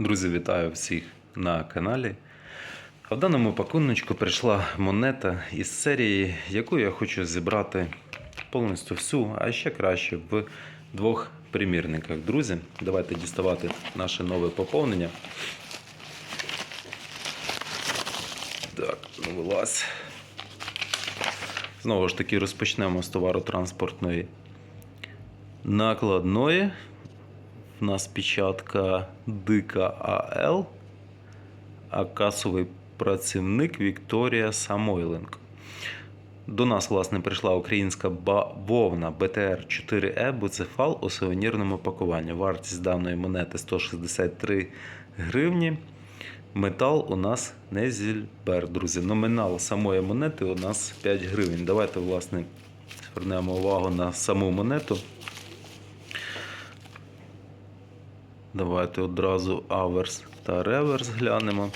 Друзі, вітаю всіх на каналі. В даному пакуночку прийшла монета із серії, яку я хочу зібрати повністю всю, а ще краще в двох примірниках. Друзі, давайте діставати наше нове поповнення. Так, ну вилазь. Знову ж таки, розпочнемо з товаротранспортної накладної. У нас печатка Дика АЛ, а касовий працівник Вікторія Самойленко. До нас, власне, прийшла українська бавовна БТР 4Е буцефал у сувенірному пакуванні. Вартість даної монети 163 гривні. Метал у нас не зільбер, друзі. Номінал самої монети у нас 5 гривень. Давайте, власне, звернемо увагу на саму монету. Давайте одразу аверс та реверс глянемо.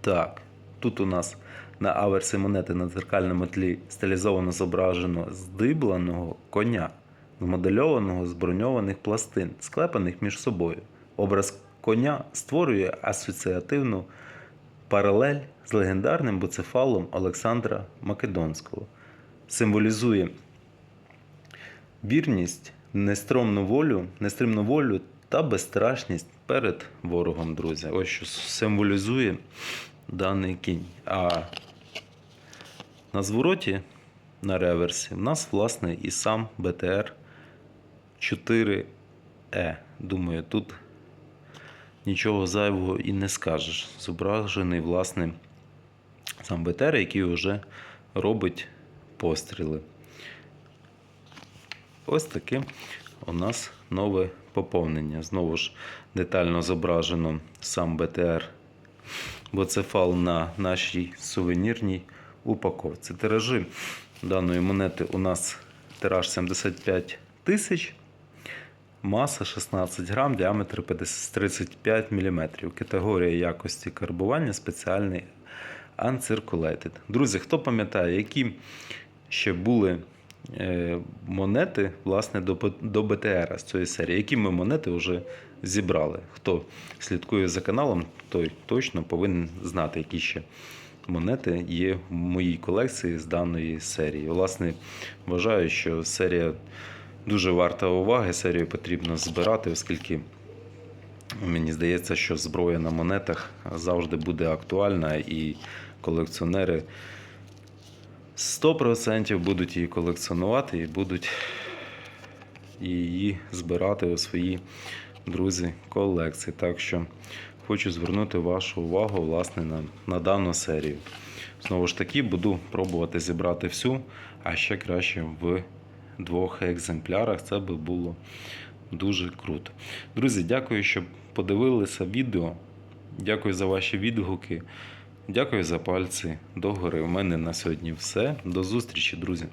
Так, тут у нас на аверсі монети на дзеркальному тлі стилізовано зображено здибланого коня, змодельованого з броньованих пластин, склепаних між собою. Образ коня створює асоціативну паралель з легендарним буцефалом Олександра Македонського. Символізує вірність, нестромну волю, нестримну волю та безстрашність перед ворогом, друзі. Ось що символізує даний кінь. А на звороті, на реверсі, в нас, власне, і сам БТР 4Е. Думаю, тут нічого зайвого і не скажеш. Зображений, власне, сам БТР, який вже робить постріли. Ось таке у нас нове поповнення. Знову ж детально зображено сам БТР Боцефал на нашій сувенірній упаковці. Тиражі даної монети у нас тираж 75 тисяч, маса 16 грам, діаметр 35 мм. Категорія якості карбування спеціальний Uncirculated. Друзі, хто пам'ятає, які ще були монети власне, до БТР з цієї серії, які ми монети вже зібрали. Хто слідкує за каналом, той точно повинен знати, які ще монети є в моїй колекції з даної серії. Власне, вважаю, що серія дуже варта уваги. Серію потрібно збирати, оскільки мені здається, що зброя на монетах завжди буде актуальна, і колекціонери 100% будуть її колекціонувати і будуть її збирати у свої друзі колекції. Так що хочу звернути вашу увагу власне на, на дану серію. Знову ж таки, буду пробувати зібрати всю, а ще краще в двох екземплярах. Це би було дуже круто. Друзі, дякую, що подивилися відео. Дякую за ваші відгуки. Дякую за пальці. Догори. У мене на сьогодні все. До зустрічі, друзі.